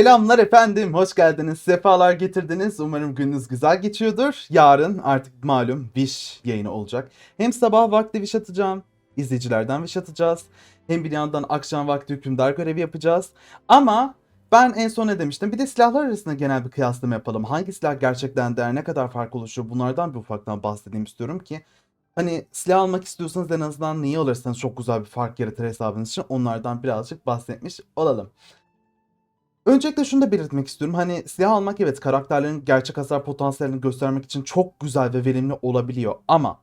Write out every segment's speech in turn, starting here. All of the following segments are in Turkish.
Selamlar efendim, hoş geldiniz, sefalar getirdiniz. Umarım gününüz güzel geçiyordur. Yarın artık malum Wish yayını olacak. Hem sabah vakti Wish atacağım, izleyicilerden Wish atacağız. Hem bir yandan akşam vakti hükümdar görevi yapacağız. Ama ben en son ne demiştim? Bir de silahlar arasında genel bir kıyaslama yapalım. Hangi silah gerçekten değer, ne kadar fark oluşuyor bunlardan bir ufaktan bahsedeyim istiyorum ki. Hani silah almak istiyorsanız en azından neyi alırsanız çok güzel bir fark yaratır hesabınız için onlardan birazcık bahsetmiş olalım. Öncelikle şunu da belirtmek istiyorum. Hani silah almak evet karakterlerin gerçek hasar potansiyelini göstermek için çok güzel ve verimli olabiliyor ama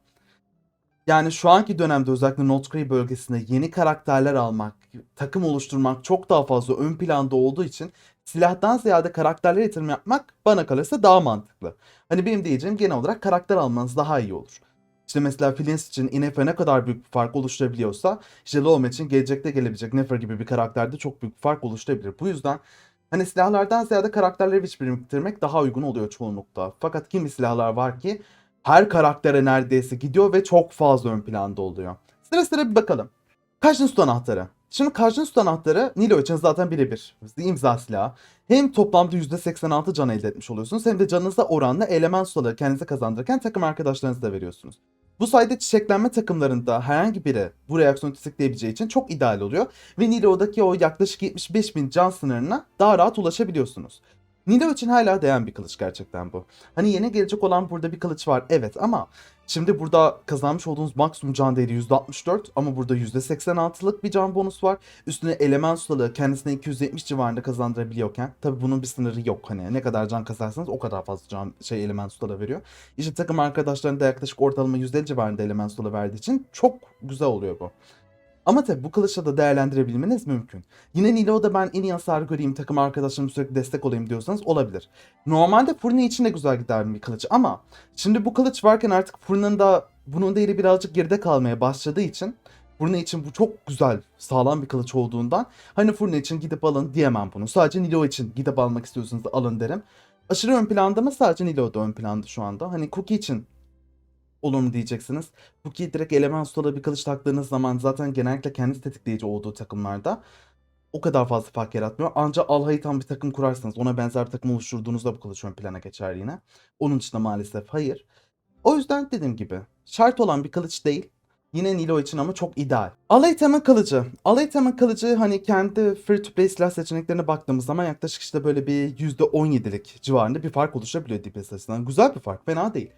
yani şu anki dönemde özellikle Notgrave bölgesinde yeni karakterler almak, takım oluşturmak çok daha fazla ön planda olduğu için silahtan ziyade karakterlere yatırım yapmak bana kalırsa daha mantıklı. Hani benim diyeceğim genel olarak karakter almanız daha iyi olur. İşte mesela Flins için INF'e ne kadar büyük bir fark oluşturabiliyorsa işte Lowman için gelecekte gelebilecek Nefer gibi bir karakterde çok büyük bir fark oluşturabilir. Bu yüzden Hani silahlardan ziyade karakterleri biriktirmek daha uygun oluyor çoğunlukta. Fakat kimi silahlar var ki her karaktere neredeyse gidiyor ve çok fazla ön planda oluyor. Sıra sıra bir bakalım. Kaçın Su anahtarı. Şimdi Kaçın Su anahtarı Nilo için zaten birebir. imza silahı. Hem toplamda %86 can elde etmiş oluyorsunuz hem de canınıza oranla element suları kendinize kazandırırken takım arkadaşlarınıza da veriyorsunuz. Bu sayede çiçeklenme takımlarında herhangi biri bu reaksiyonu tetikleyebileceği için çok ideal oluyor. Ve Nilo'daki o yaklaşık 75 bin can sınırına daha rahat ulaşabiliyorsunuz. Nilo için hala değen bir kılıç gerçekten bu. Hani yeni gelecek olan burada bir kılıç var evet ama şimdi burada kazanmış olduğunuz maksimum can değeri %64 ama burada %86'lık bir can bonus var. Üstüne element sulalığı kendisine 270 civarında kazandırabiliyorken tabi bunun bir sınırı yok hani ne kadar can kasarsanız o kadar fazla can şey element sulalığı veriyor. İşte takım arkadaşlarında yaklaşık ortalama %50 civarında element sulalığı verdiği için çok güzel oluyor bu. Ama tabi bu kılıçla da değerlendirebilmeniz mümkün. Yine Nilo'da ben en iyi hasar göreyim, takım arkadaşlarım sürekli destek olayım diyorsanız olabilir. Normalde Furna için de güzel gider bir kılıç ama şimdi bu kılıç varken artık Furna'nın da bunun değeri birazcık geride kalmaya başladığı için Furna için bu çok güzel, sağlam bir kılıç olduğundan hani Furna için gidip alın diyemem bunu. Sadece Nilo için gidip almak istiyorsanız alın derim. Aşırı ön planda mı? Sadece Nilo'da ön planda şu anda. Hani Cookie için olur mu diyeceksiniz. Cookie direkt element ustala bir kılıç taktığınız zaman zaten genellikle kendi tetikleyici olduğu takımlarda o kadar fazla fark yaratmıyor. Ancak Alhaytan bir takım kurarsanız ona benzer bir takım oluşturduğunuzda bu kılıç ön plana geçer yine. Onun dışında maalesef hayır. O yüzden dediğim gibi şart olan bir kılıç değil. Yine Nilo için ama çok ideal. Alaytem'in kılıcı. Alaytem'in kılıcı hani kendi free to play silah seçeneklerine baktığımız zaman yaklaşık işte böyle bir %17'lik civarında bir fark oluşabiliyor DPS açısından. Güzel bir fark, fena değil.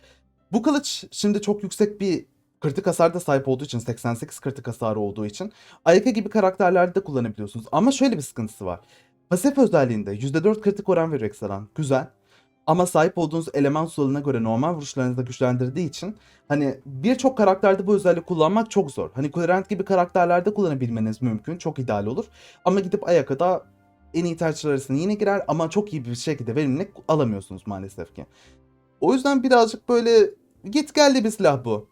Bu kılıç şimdi çok yüksek bir kritik hasarda sahip olduğu için 88 kritik hasarı olduğu için Ayaka gibi karakterlerde de kullanabiliyorsunuz. Ama şöyle bir sıkıntısı var. Pasif özelliğinde %4 kritik oran veriyor ekstradan. Güzel. Ama sahip olduğunuz eleman suluna göre normal vuruşlarınızı da güçlendirdiği için hani birçok karakterde bu özelliği kullanmak çok zor. Hani Coherent gibi karakterlerde kullanabilmeniz mümkün. Çok ideal olur. Ama gidip Ayaka'da en iyi tercihler arasında yine girer ama çok iyi bir şekilde verimlilik alamıyorsunuz maalesef ki. O yüzden birazcık böyle git geldi bir silah bu.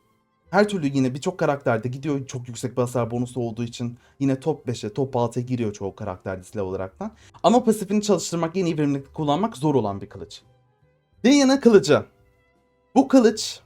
Her türlü yine birçok karakterde gidiyor çok yüksek bir hasar bonusu olduğu için yine top 5'e top 6'ya giriyor çoğu karakterde silah olaraktan. Ama pasifini çalıştırmak yeni verimlilik kullanmak zor olan bir kılıç. Diana kılıcı. Bu kılıç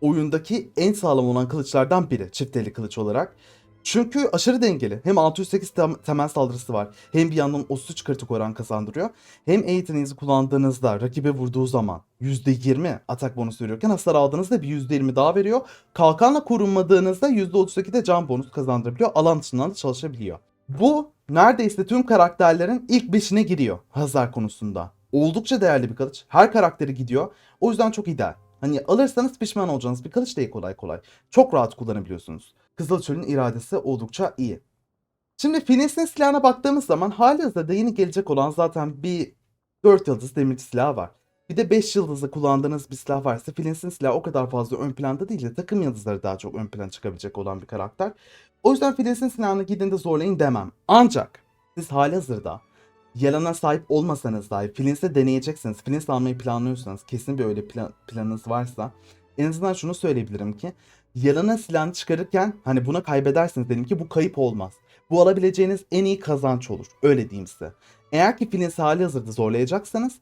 oyundaki en sağlam olan kılıçlardan biri çift eli kılıç olarak. Çünkü aşırı dengeli. Hem 608 tem- temel saldırısı var. Hem bir yandan 33 kritik oran kazandırıyor. Hem E kullandığınızda rakibe vurduğu zaman %20 atak bonusu veriyorken hasar aldığınızda bir %20 daha veriyor. Kalkanla korunmadığınızda %32 de can bonus kazandırabiliyor. Alan dışından da çalışabiliyor. Bu neredeyse tüm karakterlerin ilk beşine giriyor hasar konusunda. Oldukça değerli bir kılıç. Her karakteri gidiyor. O yüzden çok ideal. Hani alırsanız pişman olacağınız bir kılıç değil kolay kolay. Çok rahat kullanabiliyorsunuz. Kızılçöl'ün iradesi oldukça iyi. Şimdi Filistin silahına baktığımız zaman hali hazırda yeni gelecek olan zaten bir 4 yıldız demirci silahı var. Bir de 5 yıldızlı kullandığınız bir silah varsa Filistin silahı o kadar fazla ön planda değil de takım yıldızları daha çok ön plana çıkabilecek olan bir karakter. O yüzden Filistin silahını gidin de zorlayın demem. Ancak siz hali hazırda yalana sahip olmasanız dahi Filins'e deneyeceksiniz. Filins almayı planlıyorsanız kesin bir öyle plan, planınız varsa en azından şunu söyleyebilirim ki Yalana silahını çıkarırken hani buna kaybedersiniz dedim ki bu kayıp olmaz. Bu alabileceğiniz en iyi kazanç olur. Öyle diyeyim size. Eğer ki Filis'i hali hazırda zorlayacaksanız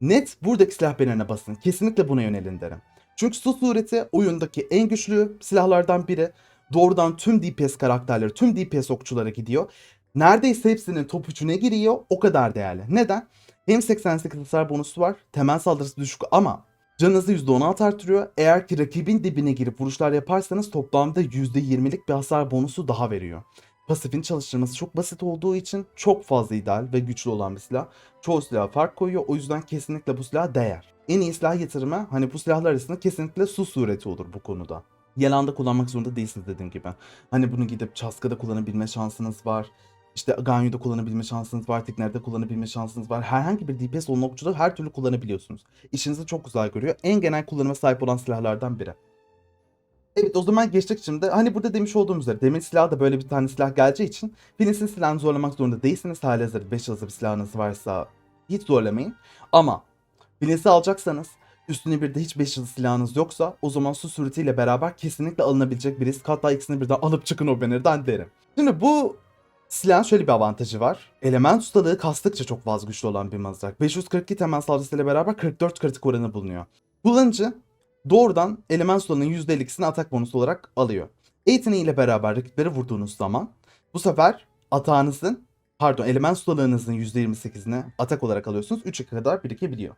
net buradaki silah bannerine basın. Kesinlikle buna yönelin derim. Çünkü su sureti oyundaki en güçlü silahlardan biri. Doğrudan tüm DPS karakterleri, tüm DPS okçulara gidiyor. Neredeyse hepsinin top 3'üne giriyor. O kadar değerli. Neden? Hem 88 hasar bonusu var. Temel saldırısı düşük ama canınızı %16 artırıyor. Eğer ki rakibin dibine girip vuruşlar yaparsanız toplamda %20'lik bir hasar bonusu daha veriyor. Pasifin çalıştırması çok basit olduğu için çok fazla ideal ve güçlü olan bir silah. Çoğu silaha fark koyuyor. O yüzden kesinlikle bu silah değer. En iyi silah yatırımı hani bu silahlar arasında kesinlikle su sureti olur bu konuda. Yalanda kullanmak zorunda değilsiniz dediğim gibi. Hani bunu gidip Çaska'da kullanabilme şansınız var. İşte Ganyu'da kullanabilme şansınız var. Tekner'de kullanabilme şansınız var. Herhangi bir DPS olan okçuda her türlü kullanabiliyorsunuz. İşinizi çok güzel görüyor. En genel kullanıma sahip olan silahlardan biri. Evet o zaman geçtik şimdi. Hani burada demiş olduğum üzere demir silah da böyle bir tane silah geleceği için Finis'in silahını zorlamak zorunda değilsiniz. Hali hazırda 5 yıldızlı bir silahınız varsa hiç zorlamayın. Ama Finis'i alacaksanız üstüne bir de hiç 5 yıldız silahınız yoksa o zaman su süretiyle beraber kesinlikle alınabilecek bir risk. Hatta ikisini birden alıp çıkın o banner'dan derim. Şimdi bu silahın şöyle bir avantajı var. Element ustalığı kastıkça çok fazla güçlü olan bir mızrak. 542 temel saldırısıyla beraber 44 kritik oranı bulunuyor. Kullanıcı doğrudan element ustalığının %52'sini atak bonusu olarak alıyor. Yeteneğiyle beraber rakipleri vurduğunuz zaman bu sefer atağınızın pardon element ustalığınızın %28'ini atak olarak alıyorsunuz. 3'e kadar birikebiliyor.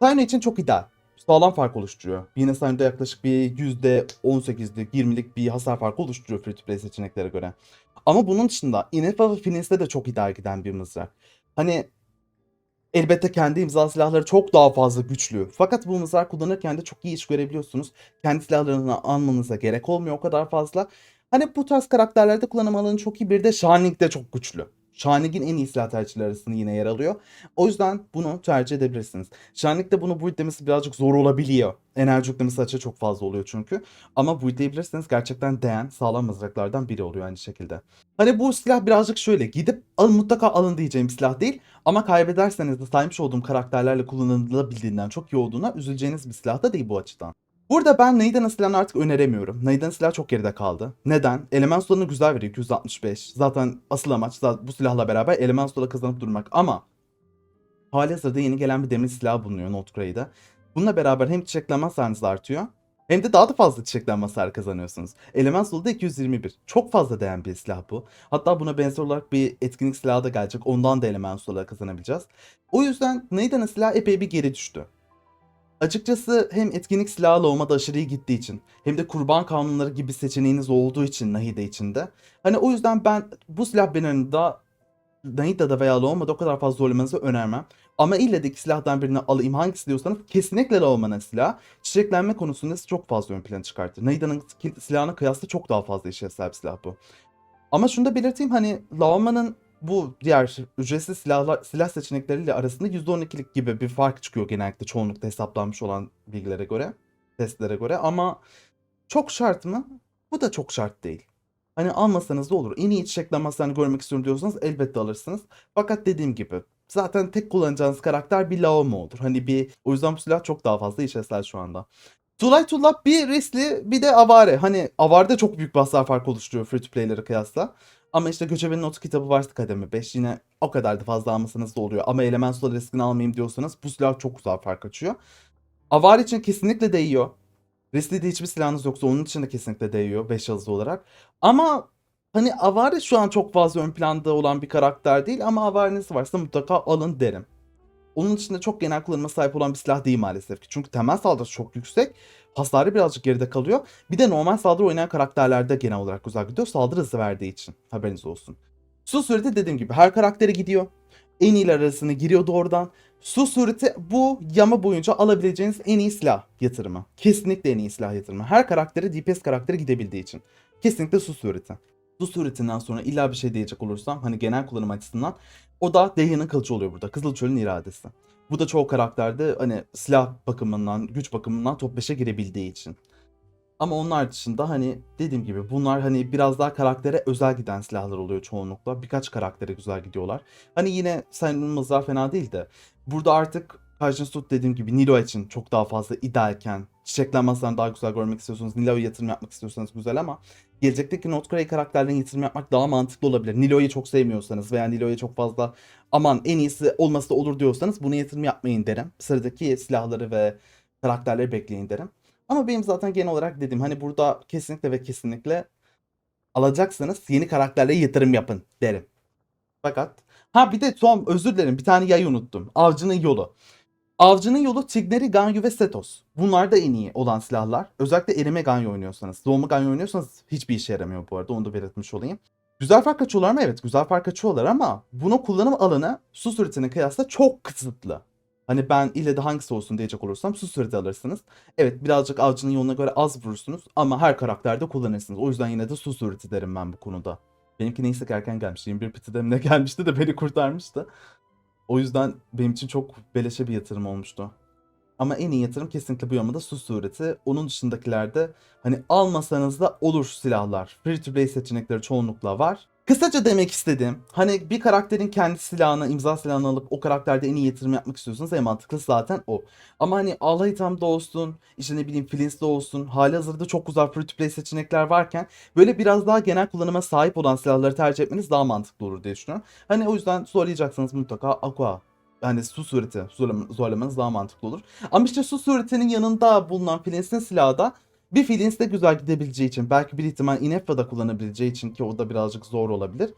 Sayno için çok ideal. Sağlam fark oluşturuyor. Yine Sayno'da yaklaşık bir %18'lik, 20'lik bir hasar farkı oluşturuyor free to play seçeneklere göre. Ama bunun dışında Inefa ve Finis'te de çok ideal giden bir mızrak. Hani elbette kendi imza silahları çok daha fazla güçlü. Fakat bu mızrak kullanırken de çok iyi iş görebiliyorsunuz. Kendi silahlarını almanıza gerek olmuyor o kadar fazla. Hani bu tarz karakterlerde kullanım alanı çok iyi. Bir de Shining de çok güçlü. Shining'in en iyi silah tercihleri arasında yine yer alıyor. O yüzden bunu tercih edebilirsiniz. Shining'de bunu buildlemesi birazcık zor olabiliyor. Enerji yüklemesi açığı çok fazla oluyor çünkü. Ama buildleyebilirseniz gerçekten değen sağlam mızraklardan biri oluyor aynı şekilde. Hani bu silah birazcık şöyle gidip alın mutlaka alın diyeceğim silah değil. Ama kaybederseniz de saymış olduğum karakterlerle kullanılabildiğinden çok iyi olduğuna üzüleceğiniz bir silah da değil bu açıdan. Burada ben Naidan'ın silahını artık öneremiyorum. Naidan'ın silahı çok geride kaldı. Neden? Element sularını güzel veriyor 265. Zaten asıl amaç bu silahla beraber element suları kazanıp durmak. Ama hali hazırda yeni gelen bir demir silah bulunuyor Notgrade'de. Bununla beraber hem çiçeklenme hasarınız artıyor. Hem de daha da fazla çiçeklenme hasarı kazanıyorsunuz. Element Solu'da 221. Çok fazla değen bir silah bu. Hatta buna benzer olarak bir etkinlik silahı da gelecek. Ondan da Element Solu'la kazanabileceğiz. O yüzden Naidan'ın silahı epey bir geri düştü. Açıkçası hem etkinlik silahı olmada aşırı iyi gittiği için hem de kurban kanunları gibi seçeneğiniz olduğu için Nahide içinde. Hani o yüzden ben bu silah bannerında Nahida'da veya Loğma'da o kadar fazla zorlamanızı önermem. Ama ille de iki silahtan birini alayım hangisi diyorsanız kesinlikle Loğma'nın silahı çiçeklenme konusunda sizi çok fazla ön plana çıkartır. Nahida'nın silahına kıyasla çok daha fazla işe sahip silah bu. Ama şunu da belirteyim hani Laoma'nın bu diğer ücretsiz silahlar, silah seçenekleriyle arasında %12'lik gibi bir fark çıkıyor genellikle çoğunlukla hesaplanmış olan bilgilere göre, testlere göre ama çok şart mı? Bu da çok şart değil. Hani almasanız da olur. En iyi çiçeklenme hasarını görmek istiyorum diyorsanız elbette alırsınız. Fakat dediğim gibi zaten tek kullanacağınız karakter bir Laoma olur. Hani bir o yüzden bu silah çok daha fazla işlevsel şu anda. Tulay Tullap bir riskli bir de Avare. Hani Avare'de çok büyük bir hasar farkı oluşturuyor free to play'lere kıyasla. Ama işte Göçebe'nin notu kitabı varsa kademe 5 yine o kadar da fazla almasanız da oluyor. Ama Elemental riskini almayayım diyorsanız bu silah çok güzel fark açıyor. Avar için kesinlikle değiyor. Riskli de hiçbir silahınız yoksa onun için de kesinlikle değiyor 5 yıldızlı olarak. Ama hani Avare şu an çok fazla ön planda olan bir karakter değil ama Avare'niz varsa mutlaka alın derim. Onun dışında çok genel kullanıma sahip olan bir silah değil maalesef ki. Çünkü temel saldırısı çok yüksek. Hasarı birazcık geride kalıyor. Bir de normal saldırı oynayan karakterlerde genel olarak güzel gidiyor. Saldırı hızı verdiği için. Haberiniz olsun. Su sureti dediğim gibi her karaktere gidiyor. En iyiler arasına giriyor doğrudan. Su sureti bu yama boyunca alabileceğiniz en iyi silah yatırımı. Kesinlikle en iyi silah yatırımı. Her karaktere DPS karakteri gidebildiği için. Kesinlikle su sureti. Su suretinden sonra illa bir şey diyecek olursam hani genel kullanım açısından o da Dehya'nın kılıcı oluyor burada. Kızılçöl'ün iradesi. Bu da çoğu karakterde hani silah bakımından, güç bakımından top 5'e girebildiği için. Ama onlar dışında hani dediğim gibi bunlar hani biraz daha karaktere özel giden silahlar oluyor çoğunlukla. Birkaç karaktere güzel gidiyorlar. Hani yine sayılmazlar fena değil de burada artık Kajin Sut dediğim gibi Nilo için çok daha fazla idealken çiçeklenmezden daha güzel görmek istiyorsanız Nilo'ya yatırım yapmak istiyorsanız güzel ama gelecekteki Notgrey karakterlerine yatırım yapmak daha mantıklı olabilir. Nilo'yu çok sevmiyorsanız veya Nilo'ya çok fazla aman en iyisi olması da olur diyorsanız bunu yatırım yapmayın derim. Sıradaki silahları ve karakterleri bekleyin derim. Ama benim zaten genel olarak dediğim hani burada kesinlikle ve kesinlikle alacaksanız yeni karakterlere yatırım yapın derim. Fakat ha bir de son özür dilerim bir tane yay unuttum. Avcının yolu. Avcının yolu Tigneri, Ganyu ve Setos. Bunlar da en iyi olan silahlar. Özellikle erime Ganyu oynuyorsanız. Doğma Ganyu oynuyorsanız hiçbir işe yaramıyor bu arada. Onu da belirtmiş olayım. Güzel fark açıyorlar mı? Evet güzel fark açıyorlar ama bunu kullanım alanı su suretine kıyasla çok kısıtlı. Hani ben ille de hangisi olsun diyecek olursam su sureti alırsınız. Evet birazcık avcının yoluna göre az vurursunuz ama her karakterde kullanırsınız. O yüzden yine de su sureti derim ben bu konuda. Benimki neyse erken gelmiş. 21 pitide ne gelmişti de beni kurtarmıştı. O yüzden benim için çok beleşe bir yatırım olmuştu. Ama en iyi yatırım kesinlikle bu yamada su sureti. Onun dışındakilerde hani almasanız da olur silahlar. Free to play seçenekleri çoğunlukla var. Kısaca demek istediğim hani bir karakterin kendi silahını, imza silahını alıp o karakterde en iyi yatırım yapmak istiyorsanız en mantıklısı zaten o. Ama hani Allah itamda olsun, işte ne bileyim Flints'de olsun, hali hazırda çok güzel free to play seçenekler varken böyle biraz daha genel kullanıma sahip olan silahları tercih etmeniz daha mantıklı olur diye düşünüyorum. Hani o yüzden zorlayacaksanız mutlaka Aqua yani su sureti zorlam- zorlamanız daha mantıklı olur. Ama işte su suretinin yanında bulunan Flints'in silahı da bir Flint's de güzel gidebileceği için belki bir ihtimal Ineffa'da kullanabileceği için ki o da birazcık zor olabilir.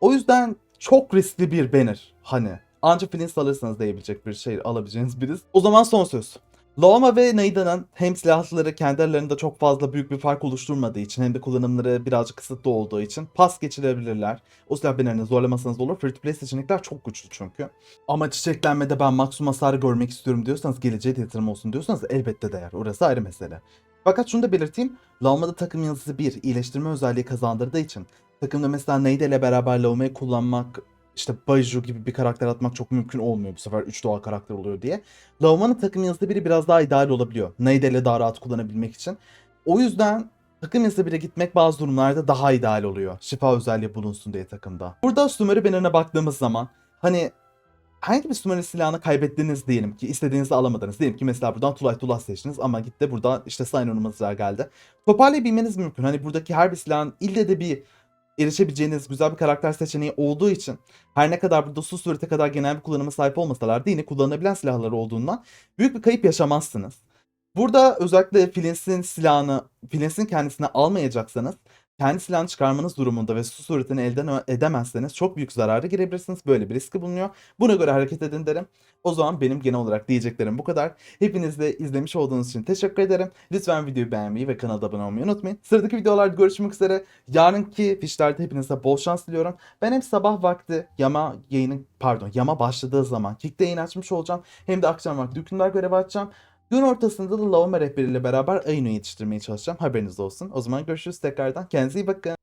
O yüzden çok riskli bir banner hani. Ancak Flint's alırsanız diyebilecek bir şey alabileceğiniz biriz. O zaman son söz. Laoma ve Naida'nın hem silahları kendi aralarında çok fazla büyük bir fark oluşturmadığı için hem de kullanımları birazcık kısıtlı olduğu için pas geçirebilirler. O silah bannerini zorlamasanız olur. Free to play seçenekler çok güçlü çünkü. Ama çiçeklenmede ben maksimum hasarı görmek istiyorum diyorsanız, geleceğe yatırım olsun diyorsanız elbette değer. Orası ayrı mesele. Fakat şunu da belirteyim. Lauma'da takım yıldızı 1 iyileştirme özelliği kazandırdığı için takımda mesela Neyde ile beraber Lauma'yı kullanmak işte Baiju gibi bir karakter atmak çok mümkün olmuyor bu sefer 3 doğal karakter oluyor diye. Lauma'nın takım yıldızı biri biraz daha ideal olabiliyor. Neyde ile daha rahat kullanabilmek için. O yüzden takım yıldızı 1'e gitmek bazı durumlarda daha ideal oluyor. Şifa özelliği bulunsun diye takımda. Burada Sumeru bannerine baktığımız zaman hani herhangi bir Sumeru silahını kaybettiniz diyelim ki istediğinizi alamadınız. Diyelim ki mesela buradan Tulay Tulay seçtiniz ama gitti burada işte Sayın geldi. Toparlayabilmeniz mümkün. Hani buradaki her bir silahın ille de bir erişebileceğiniz güzel bir karakter seçeneği olduğu için her ne kadar burada su surete kadar genel bir kullanıma sahip olmasalar da yine kullanılabilen silahları olduğundan büyük bir kayıp yaşamazsınız. Burada özellikle Flints'in silahını, Flints'in kendisine almayacaksanız kendi silahını çıkarmanız durumunda ve su suretini elden edemezseniz çok büyük zarara girebilirsiniz. Böyle bir riski bulunuyor. Buna göre hareket edin derim. O zaman benim genel olarak diyeceklerim bu kadar. Hepiniz de izlemiş olduğunuz için teşekkür ederim. Lütfen videoyu beğenmeyi ve kanala abone olmayı unutmayın. Sıradaki videolarda görüşmek üzere. Yarınki fişlerde hepinize bol şans diliyorum. Ben hem sabah vakti yama yayının pardon yama başladığı zaman Kick'te yayın açmış olacağım. Hem de akşam vakti hükümdar görevi açacağım. Gün ortasında da Lavama rehberiyle beraber Aynu yetiştirmeye çalışacağım. Haberiniz olsun. O zaman görüşürüz tekrardan. Kendinize iyi bakın.